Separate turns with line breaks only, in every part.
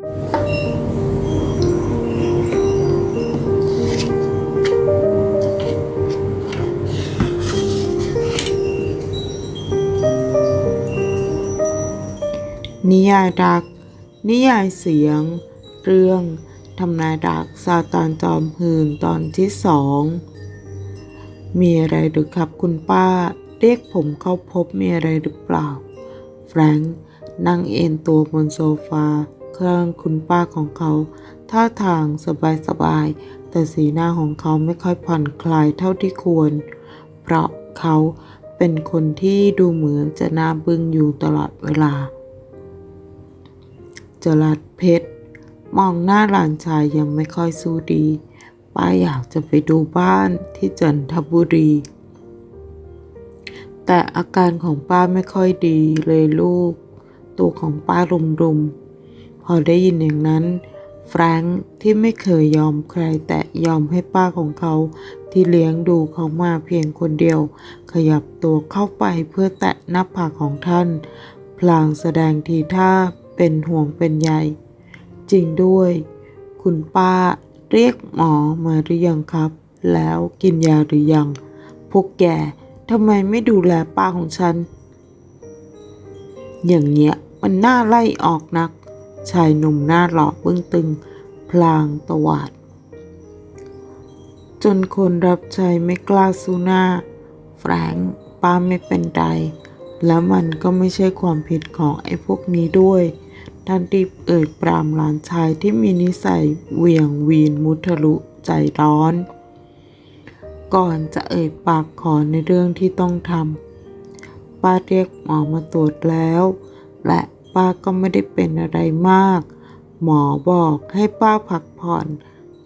นิยายรัก นิยายเสียง เรื่องทำนายรักซาตานจอมหืนตอนที่สอง มีอะไรหรือครับคุณป้า เรียกผมเข้าพบมีอะไรหรือเปล่า แฟรงค์นั่งเอนตัวบนโซฟา ข้างคุณป้าของเขา ท่าทางสบายๆแต่สีหน้าของเขาไม่ค่อยผ่อนคลายเท่าที่ควร เพราะเขาเป็นคนที่ดูเหมือนจะน่าบึ้งอยู่ตลอดเวลา จรัดเพชร มองหน้าหลานชายยังไม่ค่อยสู้ดี ป้าอยากจะไปดูบ้านที่จันทบุรี แต่อาการของป้าไม่ค่อยดีเลยลูก ตัวของป้ารุมๆ พอได้ยินอย่างนั้นแฟรงค์ที่ไม่เคยยอมใครแต่ยอมให้ป้าของเขาที่เลี้ยงดูเขามาเพียงคนเดียว ขยับตัวเข้าไปเพื่อแตะหน้าผากของท่าน พลางแสดงทีท่าเป็นห่วงเป็นใยจริงด้วย คุณป้าเรียกหมอมาหรือยังครับ แล้วกินยาหรือยัง พวกแกทำไมไม่ดูแลป้าของฉัน อย่างเงี้ยมันน่าไล่ออกนัก ชายหนุ่มหน้าหล่อเบื้องตึง พลางตวาด จนคนรับใช้ไม่กล้าสู้หน้าแฟรงป้าไม่เป็นไรแล้วมันก็ไม่ใช่ความผิดของไอ้พวกนี้ด้วยท่านรีบเอ่ยปรามหลานชายที่มีนิสัยเหวี่ยงวีนมุทะลุใจร้อน ก่อนจะเอ่ยปากขอในเรื่องที่ต้องทำป้าเรียกหมอมาตรวจแล้ว และ ป้าก็ไม่ได้เป็นอะไรมาก หมอบอกให้ป้าพักผ่อน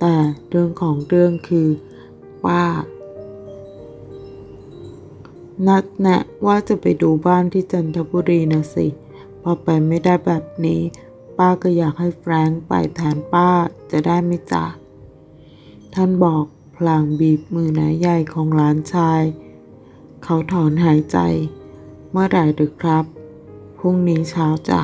แต่เรื่องของเรื่องคือ ป้า นัดแนะว่าจะไปดูบ้านที่จันทบุรีนะสิ พอไปไม่ได้แบบนี้ ป้าก็อยากให้แฟรงค์ไปแทนป้าจะได้ไม่จ่าท่านบอกพลางบีบมือหนาใหญ่ของหลานชาย เขาถอนหายใจ เมื่อไหร่หรือครับ รุ่งนี้เช้าจ้ะ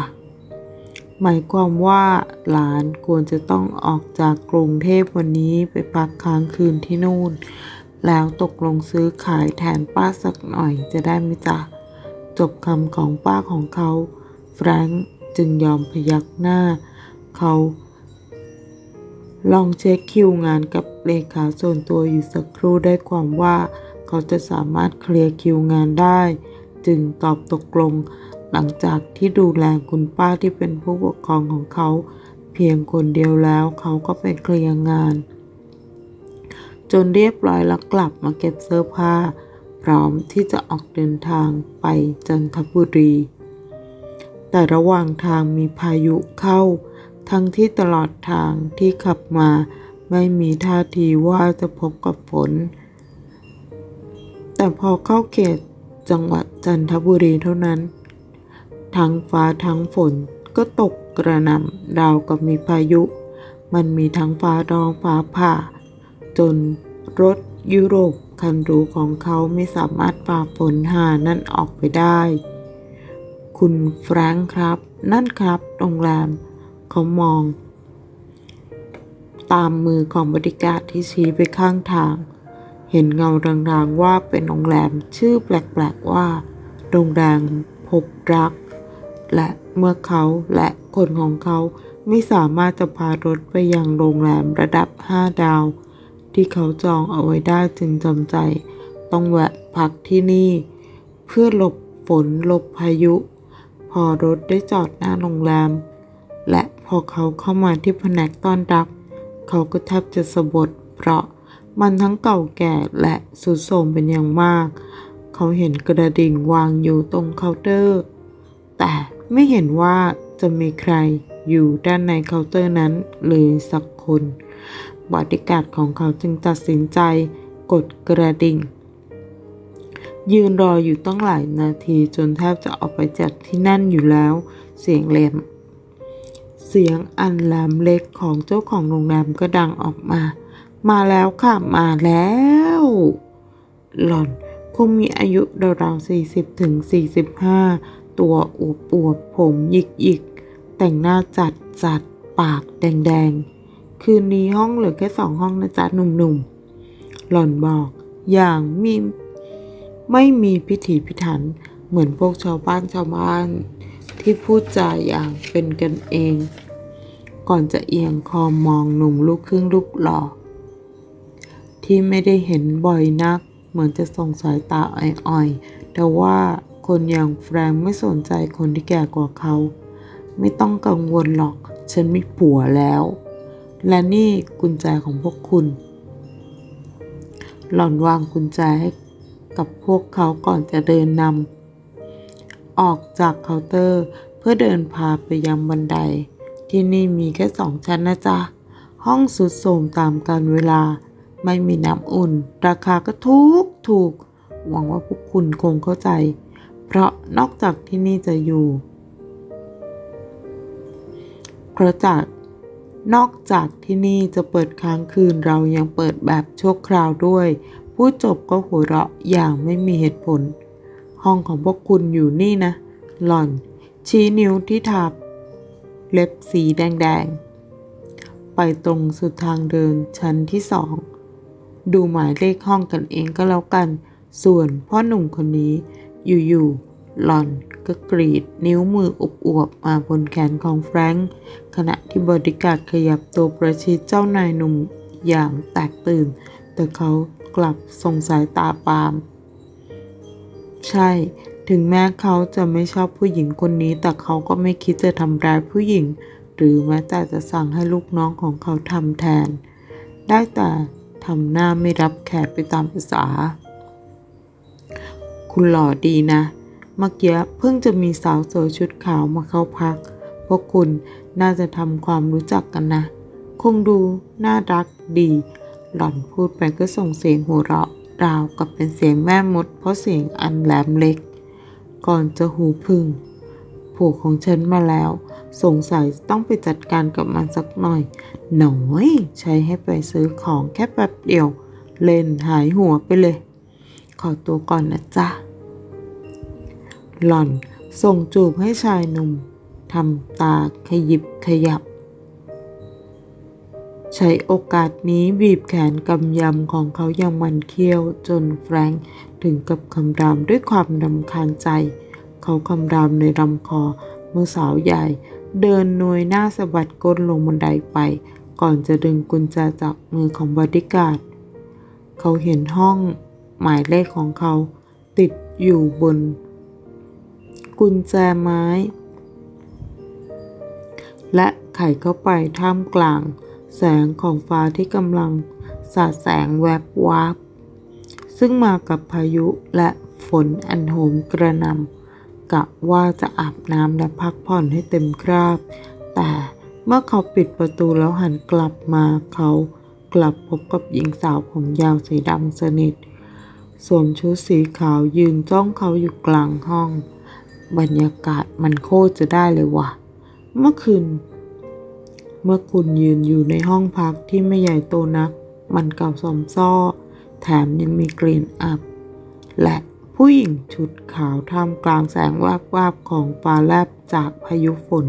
หมายความว่าหลานควรจะต้องออกจากกรุงเทพวันนี้ไปพักค้างคืนที่นู่น แล้วตกลงซื้อขายแทนป้าสักหน่อยจะได้ไหมจ๊ะ จบคำของป้าของเขาแฟรงค์จึงยอมพยักหน้า เขา ลองเช็คคิวงานกับเลขาส่วนตัวอยู่สักครู่ได้ความว่า เขาจะสามารถเคลียร์คิวงานได้ จึงตอบตกลง หลังจากที่ดูแลคุณป้าที่เป็นผู้ปกครองของเขา เพียงคนเดียวแล้วเขาก็ไปเคลียร์งาน จนเรียบร้อยแล้วกลับมาเก็บเสื้อผ้า พร้อมที่จะออกเดินทางไปจันทบุรี แต่ระหว่างทางมีพายุเข้า ทั้งที่ตลอดทางที่ขับมาไม่มีท่าทีว่าจะพบกับฝน แต่พอเข้าเขตจังหวัดจันทบุรีเท่านั้น ทั้งฟ้าทั้งฝนก็ตกกระหน่ำดาวกับมีพายุ มันมีทั้งฟ้าร้องฟ้าผ่า จนรถยุโรปคันรูของเขาไม่สามารถฝ่าฝนหานั่นออกไปได้ คุณแฟรงค์ครับ นั่นครับโรงแรม เขามอง ตามมือของบริการที่ชี้ไปข้างทาง เห็นเงารางๆว่าเป็นโรงแรมชื่อแปลกๆว่า โรงแรมพบรัก และเมื่อเขาและคนของเขาไม่สามารถจะพารถไปยังโรงแรมระดับ 5 ดาว ที่เขาจองเอาไว้ได้จึงจำใจ ต้องแวะพักที่นี่ เพื่อหลบฝนหลบพายุ พอรถได้จอดหน้าโรงแรม และพอเขาเข้ามาที่แผนกต้อนรับ เขาก็แทบจะสะบดเพราะมันทั้งเก่าแก่และสุดโทรมเป็นอย่างมาก เขาเห็นกระดิ่งวางอยู่ตรงเคาน์เตอร์ แต่ ไม่เห็นว่าจะมีใครอยู่ด้านในเคาน์เตอร์นั้นเลยสักคนบอดี้การ์ดของเขาจึงตัดสินใจกดกระดิ่ง ยืนรออยู่ตั้งหลายนาทีจนแทบจะออกไปจากที่นั่นอยู่แล้ว เสียงแหลมเสียงอันแหลมเล็กของเจ้าของโรงแรมก็ดังออกมา มาแล้วค่ะ มาแล้ว หล่อนคงมีอายุราวๆ40ถึง45 ตัวอวบอวบผมหยิกหยิกแต่งหน้าจัดจัดปปากแดงๆ คืนนี้ห้องเหลือแค่สองห้องนะจ๊ะหนุ่มๆ หล่อนบอก อย่างมีไม่มีพิถีพิถันเหมือนพวกชาวบ้านชาวบ้าน ที่พูดจาอย่างเป็นกันเอง ก่อนจะเอียงคอมองหนุ่มลูกครึ่งลูกหล่อที่ไม่ได้เห็นบ่อยนัก เหมือนจะส่งสายตาอ่อยๆ แต่ว่า คนอย่างแฟรงไม่สนใจคนที่แก่กว่าเขา ไม่ต้องกังวลหรอก ฉันมีผัวแล้ว และนี่กุญแจของพวกคุณ หล่อนวางกุญแจให้กับพวกเขาก่อนจะเดินนำออกจากเคาน์เตอร์เพื่อเดินพาไปยังบันได ที่นี่มีแค่สองชั้นนะจ๊ะ ห้องสุดโทรมตามกาลเวลา ไม่มีน้ำอุ่น ราคาก็ถูกถูก หวังว่าพวกคุณคงเข้าใจ เพราะนอกจากที่นี่จะอยู่เพราะจากนอกจากที่นี่จะเปิดค้างคืนเรายังเปิดแบบชั่วคราวด้วย ผู้จบก็หัวเราะอย่างไม่มีเหตุผล ห้องของพวกคุณอยู่นี่นะ หล่อน ชี้นิ้วที่ทับ เล็บสีแดงๆ ไปตรงสุดทางเดินชั้นที่สอง ดูหมายเลขห้องกันเองก็แล้วกัน ส่วนพ่อหนุ่มคนนี้ อยู่ๆหล่อนก็กรีดนิ้วมืออวบๆมาบนแขนของแฟรงค์ขณะที่บอดี้การ์ดขยับตัวประชิดเจ้านายหนุ่มอย่างแตกตื่น แต่เขากลับส่งสายตาปาล์มใช่ ถึงแม้เขาจะไม่ชอบผู้หญิงคนนี้ แต่เขาก็ไม่คิดจะทำร้ายผู้หญิง หรือแม้แต่จะสั่งให้ลูกน้องของเขาทำแทน ได้แต่ทำหน้าไม่รับแขกไปตามภาษา คุณหล่อดีนะ เมื่อกี้เพิ่งจะมีสาวสวยชุดขาวมาเข้าพัก พวกคุณน่าจะทำความรู้จักกันนะ คงดูน่ารักดี หล่อนพูดไปก็ส่งเสียงหัวเราะ ราวกับเป็นเสียงแม่มด เพราะเสียงอันแหลมเล็ก ก่อนจะหูพึ่งผัวของฉันมาแล้ว สงสัยต้องไปจัดการกับมันสักหน่อย หน่อย ใช้ให้ไปซื้อของแค่แป๊บเดียว เล่นหายหัวไปเลย ขอตัวก่อนนะจ๊ะ หล่อนส่งจูบให้ชายหนุ่มทำตาขยิบขยับ ใช้โอกาสนี้บีบแขนกำยำของเขาอย่างมันเคี้ยวจนแฟรงค์ถึงกับคำรามด้วยความรำคาญใจ เขาคำรามในลำคอเมื่อสาวใหญ่ เดินหนวยหน้าสะบัดก้นลงบันไดไป ก่อนจะดึงกุญแจจากมือของบอดี้การ์ด เขาเห็นห้อง หมายเลขของเขา ติดอยู่บน กุญแจไม้ และไขเข้าไปท่ามกลาง แสงของฟ้าที่กำลังสาดแสงแวบวาบซึ่งมากับพายุและฝนอันโหมกระหนำกะว่าจะอาบน้ำและพักผ่อนให้เต็มคราบ แต่เมื่อเขาปิดประตูแล้วหันกลับมาเขากลับพบกับหญิงสาวผมยาวสีดำสนิท สวมชุดสีขาวยืนจ้องเขาอยู่กลางห้อง บรรยากาศมันโคตรจะได้เลยว่ะ เมื่อคืน เมื่อคุณยืนอยู่ในห้องพักที่ไม่ใหญ่โตนัก มันเก่าสมซ้อ แถมยังมีกลิ่นอับ และผู้หญิงชุดขาวท่ามกลางแสงวาบวาบๆของฟ้าแลบจากพายุฝน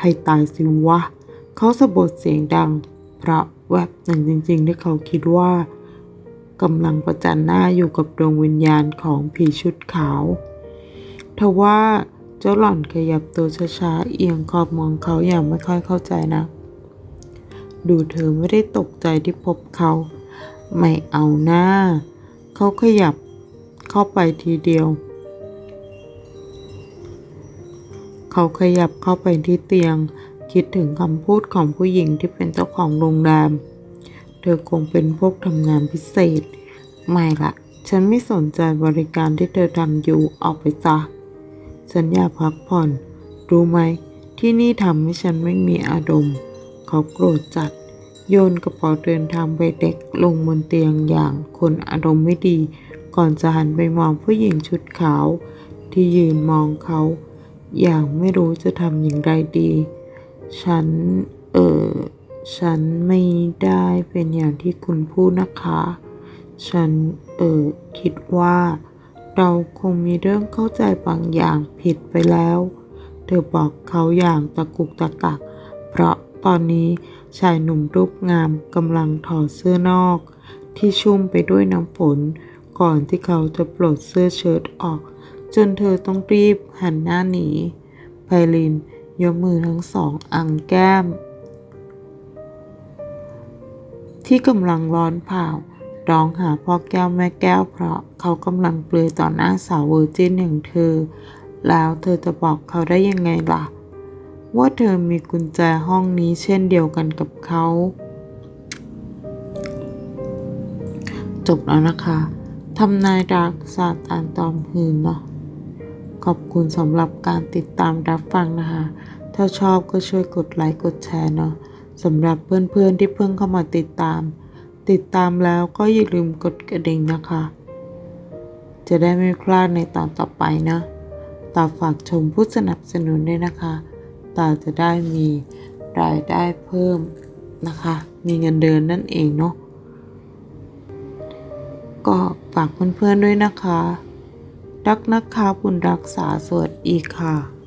ให้ตายสิวะ เขาสะบดเสียงดัง เพราะแวบหนึ่งจริงๆที่เขาคิดว่า กำลังประจันหน้าอยู่กับดวงวิญญาณของผีชุดขาวทว่าเจ้าหล่อนขยับตัวช้าๆเอียงคอบมองเขาอย่างไม่ค่อยเข้าใจนะ ดูเธอไม่ได้ตกใจที่พบเขา ไม่เอาหน้า เขาขยับเข้าไปทีเดียว เขาขยับเข้าไปที่เตียง คิดถึงคำพูดของผู้หญิงที่เป็นเจ้าของโรงแรม เธอคงเป็นพวกทำงานพิเศษ ไม่ละฉันไม่สนใจบริการที่เธอทำอยู่ออกไปซะฉันอยากพักผ่อน รู้ไหม ที่นี่ทำให้ฉันไม่มีอารมณ์เขาโกรธจัด โยนกระเป๋าเดินทางใบเด็กลงบนเตียงอย่างคนอารมณ์ไม่ดี ก่อนจะหันไปมองผู้หญิงชุดขาว ที่ยืนมองเขา อย่างไม่รู้จะทำอย่างไรดี ฉัน เออ ฉันไม่ได้เป็นอย่างที่คุณพูดนะคะ ฉันเออคิดว่า เราคงมีเรื่องเข้าใจบางอย่างผิดไปแล้ว เธอบอกเขาอย่างตะกุกตะกัก เพราะตอนนี้ชายหนุ่มรูปงามกำลังถอดเสื้อนอก ที่ชุ่มไปด้วยน้ำฝน ก่อนที่เขาจะปลดเสื้อเชิ้ตออก จนเธอต้องรีบหันหน้าหนีไพลินยกมือทั้งสองอังแก้ม ที่กำลังร้อนเผาร้องหาพ่อแก้วแม่แก้วเพราะเขากำลังเปลือยต่อหน้าสาวเวอร์จินอย่างเธอ แล้วเธอจะบอกเขาได้ยังไงล่ะ ว่าเธอมีกุญแจห้องนี้เช่นเดียวกันกับเขา จบแล้วนะคะทำนายรักซาสตร์อันตอมหืนเนาะขอบคุณสำหรับการติดตามรับฟังนะคะ ถ้าชอบก็ช่วยกดไลค์กดแชร์เนาะ สำหรับเพื่อนๆที่เพิ่งเข้ามาติดตาม ติดตามแล้วก็อย่าลืมกดกระดิ่งนะคะ จะได้ไม่พลาดในตอนต่อไปนะ ตาฝากชมผู้สนับสนุนด้วยนะคะ ตาจะได้มีรายได้เพิ่มนะคะ มีเงินเดือนนั่นเองเนาะ ก็ฝากเพื่อนๆด้วยนะคะ รักนะคะบุญรักษาสวัสดีค่ะ